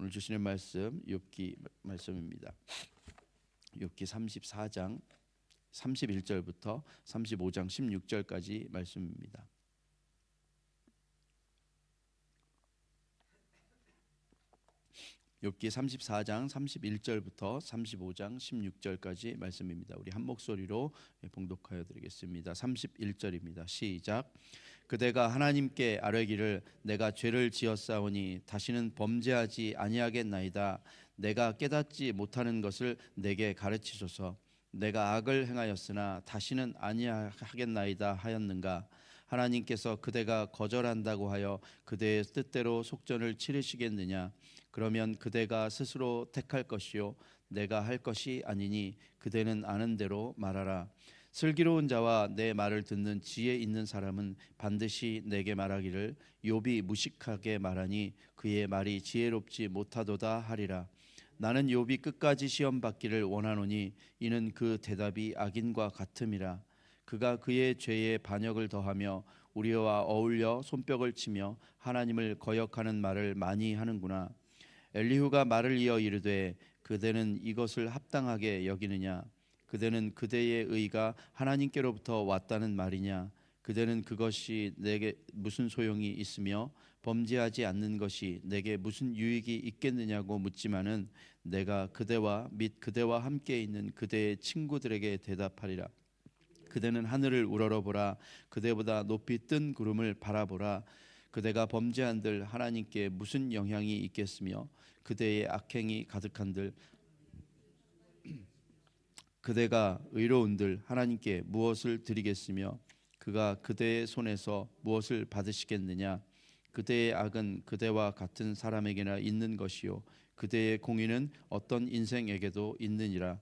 오늘 주시는 말씀 욥기 말씀입니다. 욥기 34장 31절부터 35장 16절까지 말씀입니다. 욥기 34장 31절부터 35장 16절까지 말씀입니다. 우리 한 목소리로 봉독하여 드리겠습니다. 31절입니다. 시작. 그대가 하나님께 아뢰기를 내가 죄를 지었사오니 다시는 범죄하지 아니하겠나이다. 내가 깨닫지 못하는 것을 내게 가르치소서. 내가 악을 행하였으나 다시는 아니하겠나이다 하였는가? 하나님께서 그대가 거절한다고 하여 그대의 뜻대로 속전을 치르시겠느냐? 그러면 그대가 스스로 택할 것이요 내가 할 것이 아니니 그대는 아는 대로 말하라. 슬기로운 자와 내 말을 듣는 지혜 있는 사람은 반드시 내게 말하기를 욥이 무식하게 말하니 그의 말이 지혜롭지 못하도다 하리라. 나는 욥이 끝까지 시험 받기를 원하노니 이는 그 대답이 악인과 같음이라. 그가 그의 죄에 반역을 더하며 우리와 어울려 손뼉을 치며 하나님을 거역하는 말을 많이 하는구나. 엘리후가 말을 이어 이르되 그대는 이것을 합당하게 여기느냐 그대는 그대의 의가 하나님께로부터 왔다는 말이냐? 그대는 그것이 내게 무슨 소용이 있으며 범죄하지 않는 것이 내게 무슨 유익이 있겠느냐고 묻지만은 내가 그대와 및 그대와 함께 있는 그대의 친구들에게 대답하리라. 그대는 하늘을 우러러보라. 그대보다 높이 뜬 구름을 바라보라. 그대가 범죄한들 하나님께 무슨 영향이 있겠으며 그대의 악행이 가득한들 그대가 의로운들 하나님께 무엇을 드리겠으며 그가 그대의 손에서 무엇을 받으시겠느냐? 그대의 악은 그대와 같은 사람에게나 있는 것이요. 그대의 공의는 어떤 인생에게도 있느니라.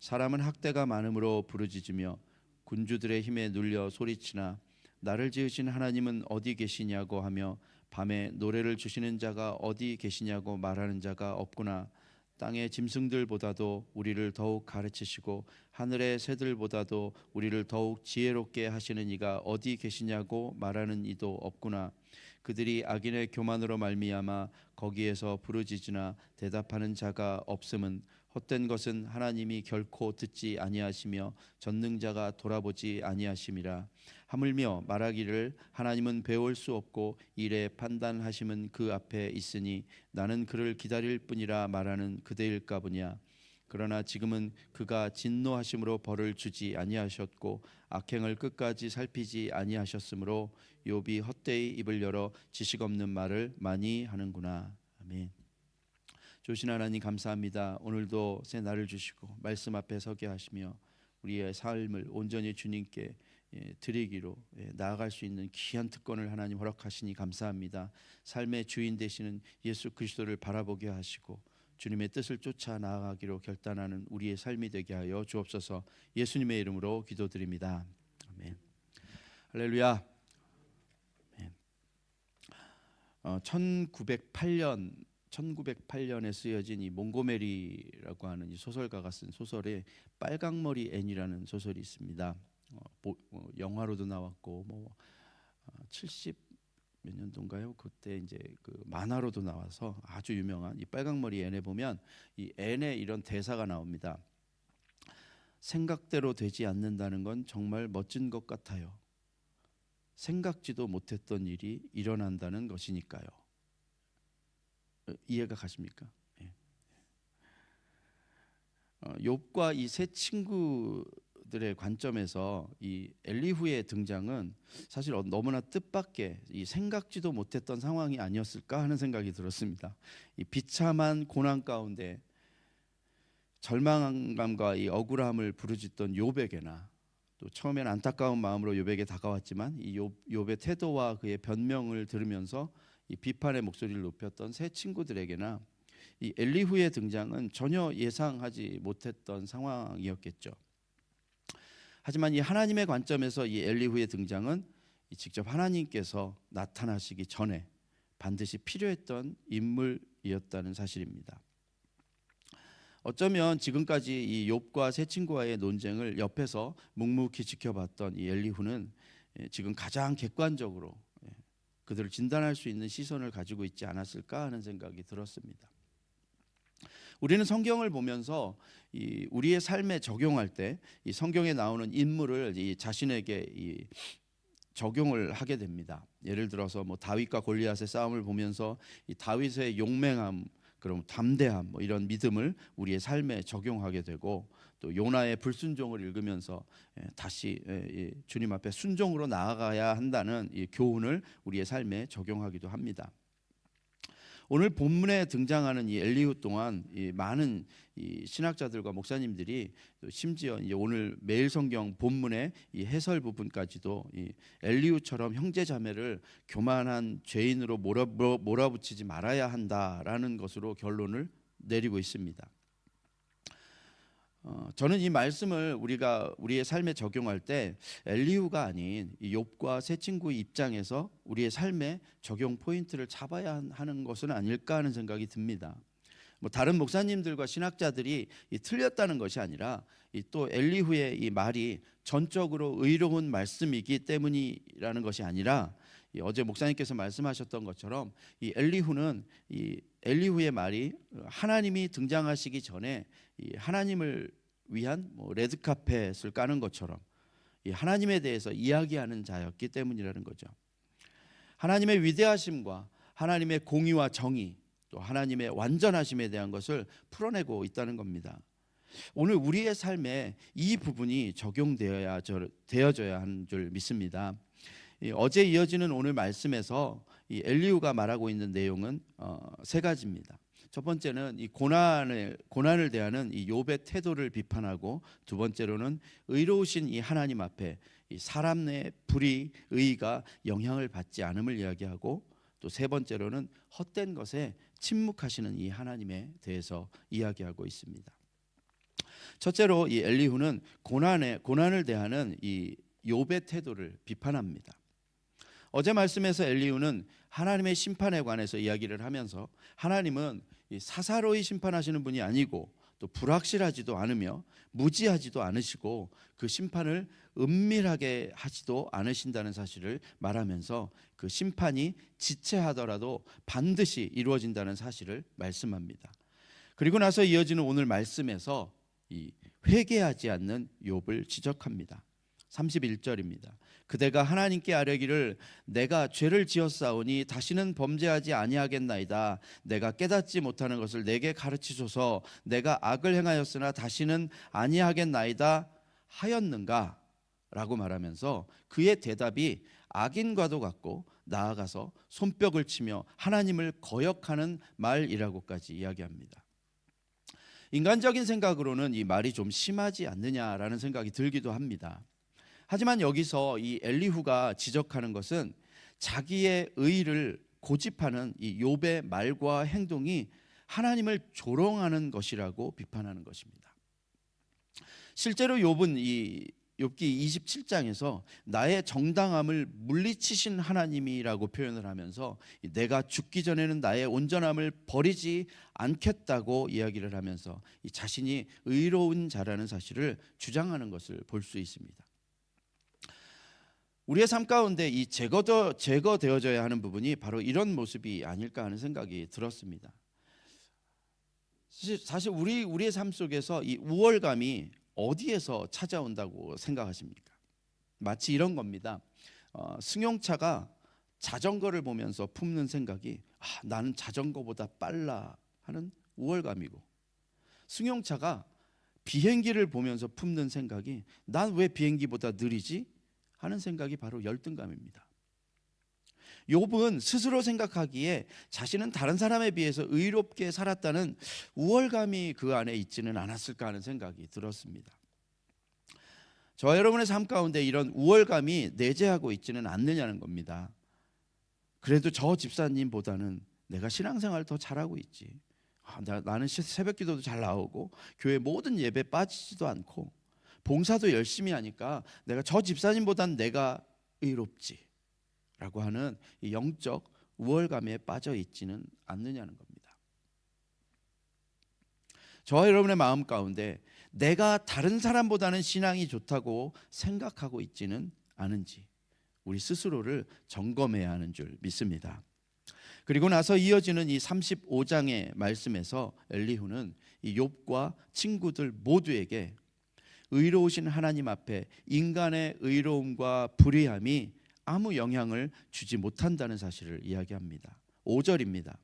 사람은 학대가 많음으로 부르짖으며 군주들의 힘에 눌려 소리치나 나를 지으신 하나님은 어디 계시냐고 하며 밤에 노래를 주시는 자가 어디 계시냐고 말하는 자가 없구나 땅의 짐승들보다도 우리를 더욱 가르치시고 하늘의 새들보다도 우리를 더욱 지혜롭게 하시는 이가 어디 계시냐고 말하는 이도 없구나. 그들이 악인의 교만으로 말미암아 거기에서 부르짖으나 대답하는 자가 없음은 헛된 것은 하나님이 결코 듣지 아니하시며 전능자가 돌아보지 아니하심이라. 하물며 말하기를 하나님은 배울 수 없고 일에 판단하심은 그 앞에 있으니 나는 그를 기다릴 뿐이라 말하는 그대일까 보냐. 그러나 지금은 그가 진노하심으로 벌을 주지 아니하셨고 악행을 끝까지 살피지 아니하셨으므로 욥이 헛되이 입을 열어 지식 없는 말을 많이 하는구나. 아멘. 조신 하나님 감사합니다. 오늘도 새 날을 주시고 말씀 앞에 서게 하시며 우리의 삶을 온전히 주님께 예, 드리기로 예, 나아갈 수 있는 귀한 특권을 하나님 허락하시니 감사합니다. 삶의 주인 되시는 예수 그리스도를 바라보게 하시고 주님의 뜻을 쫓아 나아가기로 결단하는 우리의 삶이 되게 하여 주옵소서. 예수님의 이름으로 기도드립니다. 아멘. 할렐루야. 아멘. 어, 1908년 1908년에 쓰여진 이 몽고메리라고 하는 이 소설가가 쓴 소설에 빨강머리 앤이라는 소설이 있습니다. 어, 보, 어, 영화로도 나왔고 뭐 어, 70 몇 년도인가요? 그때 이제 그 만화로도 나와서 아주 유명한 이 빨강머리 앤에 보면 이 앤의 이런 대사가 나옵니다. 생각대로 되지 않는다는 건 정말 멋진 것 같아요. 생각지도 못했던 일이 일어난다는 것이니까요. 어, 이해가 가십니까? 예. 어, 욥과 이 세 친구들의 관점에서 이 엘리후의 등장은 사실 어, 너무나 뜻밖의 이 생각지도 못했던 상황이 아니었을까 하는 생각이 들었습니다. 이 비참한 고난 가운데 절망감과 이 억울함을 부르짖던 욥에게나 또 처음엔 안타까운 마음으로 욥에게 다가왔지만 이 욥, 욥의 태도와 그의 변명을 들으면서 이 비판의 목소리를 높였던 새 친구들에게나 이 엘리후의 등장은 전혀 예상하지 못했던 상황이었겠죠. 하지만 이 하나님의 관점에서 이 엘리후의 등장은 직접 하나님께서 나타나시기 전에 반드시 필요했던 인물이었다는 사실입니다. 어쩌면 지금까지 이 욥과 새 친구와의 논쟁을 옆에서 묵묵히 지켜봤던 이 엘리후는 지금 가장 객관적으로 그들을 진단할 수 있는 시선을 가지고 있지 않았을까 하는 생각이 들었습니다. 우리는 성경을 보면서 이 우리의 삶에 적용할 때 이 성경에 나오는 인물을 이 자신에게 이 적용을 하게 됩니다. 예를 들어서 뭐 다윗과 골리앗의 싸움을 보면서 이 다윗의 용맹함, 그럼 담대함, 뭐 이런 믿음을 우리의 삶에 적용하게 되고 또 요나의 불순종을 읽으면서 예, 다시 예, 이 주님 앞에 순종으로 나아가야 한다는 이 교훈을 우리의 삶에 적용하기도 합니다. 오늘 본문에 등장하는 이 엘리후 동안 이 많은 이 신학자들과 목사님들이 또 심지어 이제 오늘 매일 성경 본문의 이 해설 부분까지도 이 엘리후처럼 형제 자매를 교만한 죄인으로 몰아, 몰아붙이지 말아야 한다라는 것으로 결론을 내리고 있습니다. 어, 저는 이 말씀을 우리가 우리의 삶에 적용할 때 엘리후가 아닌 이 욥과 세 친구의 입장에서 우리의 삶에 적용 포인트를 잡아야 하는 것은 아닐까 하는 생각이 듭니다. 뭐 다른 목사님들과 신학자들이 이 틀렸다는 것이 아니라 이 또 엘리후의 이 말이 전적으로 의로운 말씀이기 때문이라는 것이 아니라 이 어제 목사님께서 말씀하셨던 것처럼 이 엘리후는 이 엘리후의 말이 하나님이 등장하시기 전에 이 하나님을 위한 뭐 레드 카펫을 까는 것처럼 이 하나님에 대해서 이야기하는 자였기 때문이라는 거죠. 하나님의 위대하심과 하나님의 공의와 정의 또 하나님의 완전하심에 대한 것을 풀어내고 있다는 겁니다. 오늘 우리의 삶에 이 부분이 적용되어야 되어져야 하는 줄 믿습니다. 어제 이어지는 오늘 말씀에서 이 엘리우가 말하고 있는 내용은 어, 세 가지입니다. 첫 번째는 이 고난을 고난을 대하는 이 욥의 태도를 비판하고 두 번째로는 의로우신 이 하나님 앞에 이 사람 내 불의 의가 영향을 받지 않음을 이야기하고 또 세 번째로는 헛된 것에 침묵하시는 이 하나님에 대해서 이야기하고 있습니다. 첫째로 이 엘리후는 고난에 고난을 대하는 이 욥의 태도를 비판합니다. 어제 말씀에서 엘리후는 하나님의 심판에 관해서 이야기를 하면서 하나님은 사사로이 심판하시는 분이 아니고 또 불확실하지도 않으며 무지하지도 않으시고 그 심판을 은밀하게 하지도 않으신다는 사실을 말하면서 그 심판이 지체하더라도 반드시 이루어진다는 사실을 말씀합니다. 그리고 나서 이어지는 오늘 말씀에서 이 회개하지 않는 욥을 지적합니다. 31절입니다. 그대가 하나님께 아뢰기를 내가 죄를 지었사오니 다시는 범죄하지 아니하겠나이다. 내가 깨닫지 못하는 것을 내게 가르치소서. 내가 악을 행하였으나 다시는 아니하겠나이다 하였는가? 라고 말하면서 그의 대답이 악인과도 같고 나아가서 손뼉을 치며 하나님을 거역하는 말이라고까지 이야기합니다. 인간적인 생각으로는 이 말이 좀 심하지 않느냐라는 생각이 들기도 합니다. 하지만 여기서 이 엘리후가 지적하는 것은 자기의 의를 고집하는 이 욥의 말과 행동이 하나님을 조롱하는 것이라고 비판하는 것입니다. 실제로 욥은 이 욥기 27장에서 나의 정당함을 물리치신 하나님이라고 표현을 하면서 내가 죽기 전에는 나의 온전함을 버리지 않겠다고 이야기를 하면서 자신이 의로운 자라는 사실을 주장하는 것을 볼 수 있습니다. 우리의 삶 가운데 이 제거더 제거되어져야 하는 부분이 바로 이런 모습이 아닐까 하는 생각이 들었습니다. 사실, 사실 우리 우리의 삶 속에서 이 우월감이 어디에서 찾아온다고 생각하십니까? 마치 이런 겁니다. 어, 승용차가 자전거를 보면서 품는 생각이 아, 나는 자전거보다 빨라 하는 우월감이고 승용차가 비행기를 보면서 품는 생각이 난 왜 비행기보다 느리지 하는 생각이 바로 열등감입니다. 욥은 스스로 생각하기에 자신은 다른 사람에 비해서 의롭게 살았다는 우월감이 그 안에 있지는 않았을까 하는 생각이 들었습니다. 저 여러분의 삶 가운데 이런 우월감이 내재하고 있지는 않느냐는 겁니다. 그래도 저 집사님보다는 내가 신앙생활 더 잘하고 있지. 아, 나, 나는 새벽 기도도 잘 나오고 교회 모든 예배 빠지지도 않고 봉사도 열심히 하니까 내가 저 집사님보단 내가 의롭지라고 하는 이 영적 우월감에 빠져 있지는 않느냐는 겁니다. 저와 여러분의 마음 가운데 내가 다른 사람보다는 신앙이 좋다고 생각하고 있지는 않은지 우리 스스로를 점검해야 하는 줄 믿습니다. 그리고 나서 이어지는 이 35장의 말씀에서 엘리후는 이 욥과 친구들 모두에게 의로우신 하나님 앞에 인간의 의로움과 불의함이 아무 영향을 주지 못한다는 사실을 이야기합니다. 5절입니다.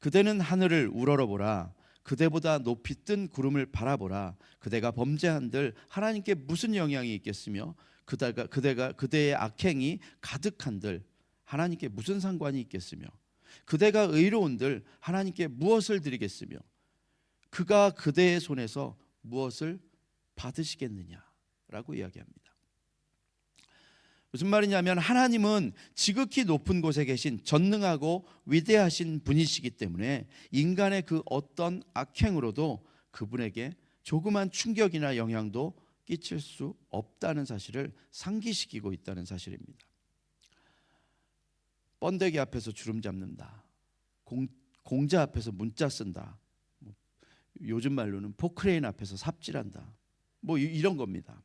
그대는 하늘을 우러러보라 그대보다 높이 뜬 구름을 바라보라 그대가 범죄한들 하나님께 무슨 영향이 있겠으며 그대가 그대가 그대의 악행이 가득한들 하나님께 무슨 상관이 있겠으며 그대가 의로운들 하나님께 무엇을 드리겠으며 그가 그대의 손에서 무엇을 받으시겠느냐라고 이야기합니다. 무슨 말이냐면 하나님은 지극히 높은 곳에 계신 전능하고 위대하신 분이시기 때문에 인간의 그 어떤 악행으로도 그분에게 조그만 충격이나 영향도 끼칠 수 없다는 사실을 상기시키고 있다는 사실입니다. 번데기 앞에서 주름 잡는다. 공, 공자 앞에서 문자 쓴다. 뭐, 요즘 말로는 포크레인 앞에서 삽질한다. 뭐 이- 이런 겁니다.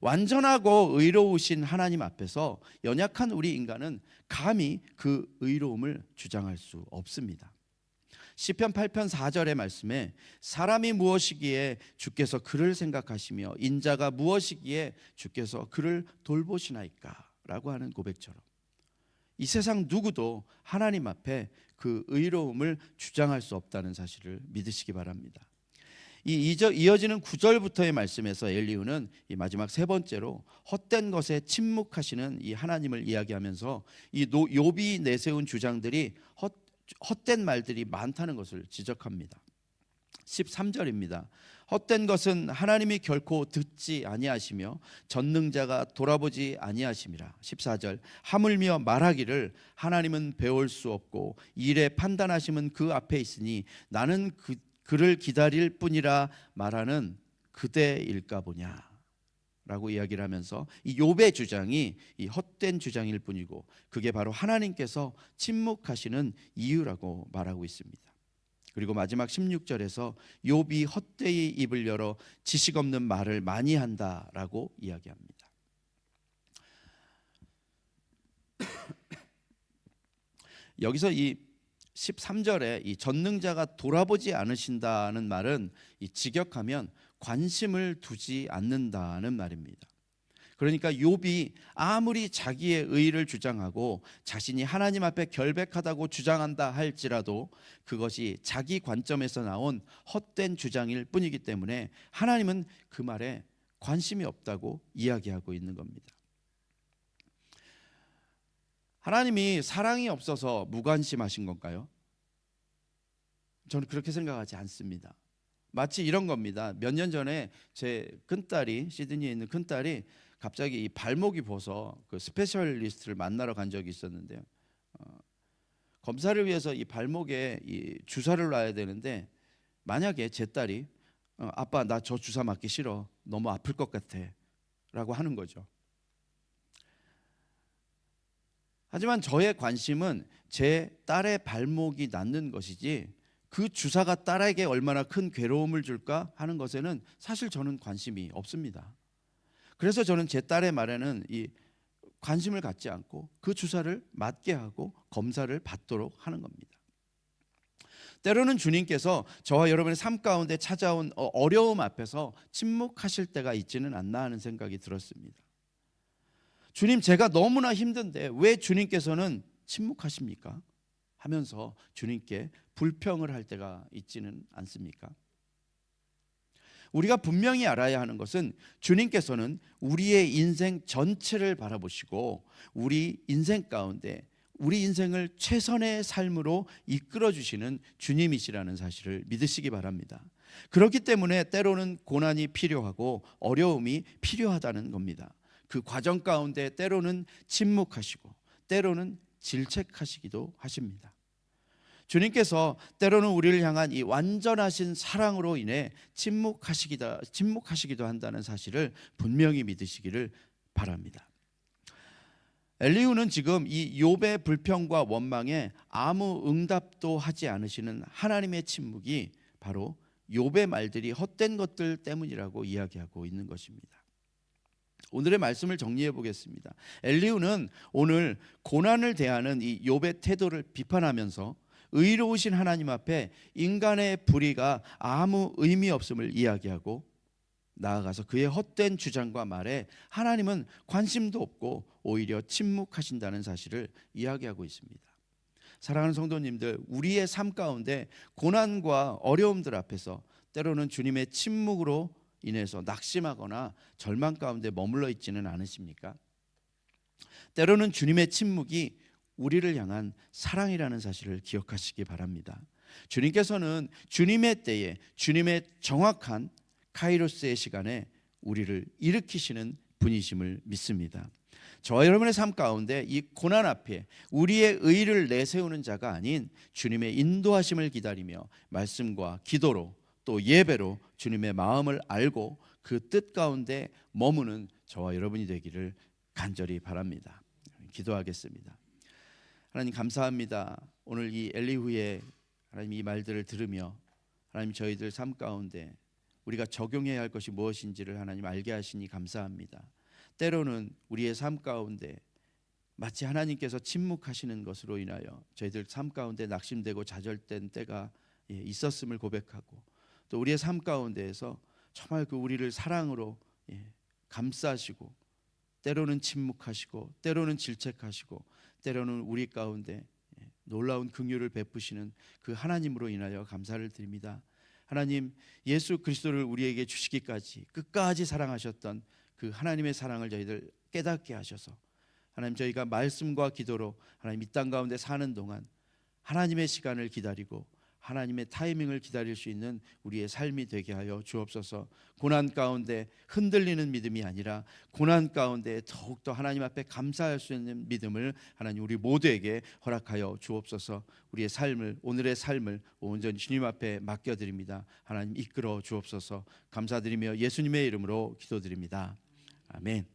완전하고 의로우신 하나님 앞에서 연약한 우리 인간은 감히 그 의로움을 주장할 수 없습니다. 시편 8편 4절의 말씀에 사람이 무엇이기에 주께서 그를 생각하시며 인자가 무엇이기에 주께서 그를 돌보시나이까라고 하는 고백처럼 이 세상 누구도 하나님 앞에 그 의로움을 주장할 수 없다는 사실을 믿으시기 바랍니다. 이 이어지는 9절부터의 말씀에서 엘리후는 이 마지막 세 번째로 헛된 것에 침묵하시는 이 하나님을 이야기하면서 이 노- 욥이 내세운 주장들이 헛, 헛된 말들이 많다는 것을 지적합니다. 13절입니다. 헛된 것은 하나님이 결코 듣지 아니하시며 전능자가 돌아보지 아니하심이라. 14절 하물며 말하기를 하나님은 배울 수 없고 일에 판단하심은 그 앞에 있으니 나는 그 그를 기다릴 뿐이라 말하는 그대일까 보냐. 라고 이야기를 하면서 이 욥의 주장이 이 헛된 주장일 뿐이고 그게 바로 하나님께서 침묵하시는 이유라고 말하고 있습니다. 그리고 마지막 16절에서 욥이 헛되이 입을 열어 지식 없는 말을 많이 한다라고 이야기합니다. 여기서 이 13절에 이 전능자가 돌아보지 않으신다는 말은 이 직역하면 관심을 두지 않는다는 말입니다. 그러니까 욥이 아무리 자기의 의를 주장하고 자신이 하나님 앞에 결백하다고 주장한다 할지라도 그것이 자기 관점에서 나온 헛된 주장일 뿐이기 때문에 하나님은 그 말에 관심이 없다고 이야기하고 있는 겁니다. 하나님이 사랑이 없어서 무관심하신 건가요? 저는 그렇게 생각하지 않습니다. 마치 이런 겁니다. 몇 년 전에 제 큰딸이 시드니에 있는 큰딸이 갑자기 이 발목이 부어서 그 스페셜리스트를 만나러 간 적이 있었는데요. 어, 검사를 위해서 이 발목에 이 주사를 놔야 되는데 만약에 제 딸이 어, 아빠 나 저 주사 맞기 싫어 너무 아플 것 같아라고 하는 거죠. 하지만 저의 관심은 제 딸의 발목이 낫는 것이지 그 주사가 딸에게 얼마나 큰 괴로움을 줄까 하는 것에는 사실 저는 관심이 없습니다. 그래서 저는 제 딸의 말에는 이 관심을 갖지 않고 그 주사를 맞게 하고 검사를 받도록 하는 겁니다. 때로는 주님께서 저와 여러분의 삶 가운데 찾아온 어, 어려움 앞에서 침묵하실 때가 있지는 않나 하는 생각이 들었습니다. 주님 제가 너무나 힘든데 왜 주님께서는 침묵하십니까? 하면서 주님께 불평을 할 때가 있지는 않습니까? 우리가 분명히 알아야 하는 것은 주님께서는 우리의 인생 전체를 바라보시고 우리 인생 가운데 우리 인생을 최선의 삶으로 이끌어 주시는 주님이시라는 사실을 믿으시기 바랍니다. 그렇기 때문에 때로는 고난이 필요하고 어려움이 필요하다는 겁니다. 그 과정 가운데 때로는 침묵하시고 때로는 질책하시기도 하십니다. 주님께서 때로는 우리를 향한 이 완전하신 사랑으로 인해 침묵하시기다 침묵하시기도 한다는 사실을 분명히 믿으시기를 바랍니다. 엘리후는 지금 이 욥의 불평과 원망에 아무 응답도 하지 않으시는 하나님의 침묵이 바로 욥의 말들이 헛된 것들 때문이라고 이야기하고 있는 것입니다. 오늘의 말씀을 정리해 보겠습니다. 엘리후는 오늘 고난을 대하는 이 욥의 태도를 비판하면서 의로우신 하나님 앞에 인간의 불의가 아무 의미 없음을 이야기하고 나아가서 그의 헛된 주장과 말에 하나님은 관심도 없고 오히려 침묵하신다는 사실을 이야기하고 있습니다. 사랑하는 성도님들, 우리의 삶 가운데 고난과 어려움들 앞에서 때로는 주님의 침묵으로 인해서 낙심하거나 절망 가운데 머물러 있지는 않으십니까? 때로는 주님의 침묵이 우리를 향한 사랑이라는 사실을 기억하시기 바랍니다. 주님께서는 주님의 때에 주님의 정확한 카이로스의 시간에 우리를 일으키시는 분이심을 믿습니다. 저와 여러분의 삶 가운데 이 고난 앞에 우리의 의를 내세우는 자가 아닌 주님의 인도하심을 기다리며 말씀과 기도로 또 예배로 주님의 마음을 알고 그 뜻 가운데 머무는 저와 여러분이 되기를 간절히 바랍니다. 기도하겠습니다. 하나님 감사합니다. 오늘 이 엘리후의 하나님 이 말들을 들으며 하나님 저희들 삶 가운데 우리가 적용해야 할 것이 무엇인지를 하나님 알게 하시니 감사합니다. 때로는 우리의 삶 가운데 마치 하나님께서 침묵하시는 것으로 인하여 저희들 삶 가운데 낙심되고 좌절된 때가 예, 있었음을 고백하고 또 우리의 삶 가운데에서 정말 그 우리를 사랑으로 예, 감싸시고 때로는 침묵하시고 때로는 질책하시고 때로는 우리 가운데 예, 놀라운 긍휼을 베푸시는 그 하나님으로 인하여 감사를 드립니다. 하나님 예수 그리스도를 우리에게 주시기까지 끝까지 사랑하셨던 그 하나님의 사랑을 저희들 깨닫게 하셔서 하나님 저희가 말씀과 기도로 하나님 이 땅 가운데 사는 동안 하나님의 시간을 기다리고 하나님의 타이밍을 기다릴 수 있는 우리의 삶이 되게 하여 주옵소서. 고난 가운데 흔들리는 믿음이 아니라 고난 가운데 더욱더 하나님 앞에 감사할 수 있는 믿음을 하나님 우리 모두에게 허락하여 주옵소서. 우리의 삶을 오늘의 삶을 온전히 주님 앞에 맡겨 드립니다. 하나님 이끌어 주옵소서. 감사드리며 예수님의 이름으로 기도드립니다. 아멘.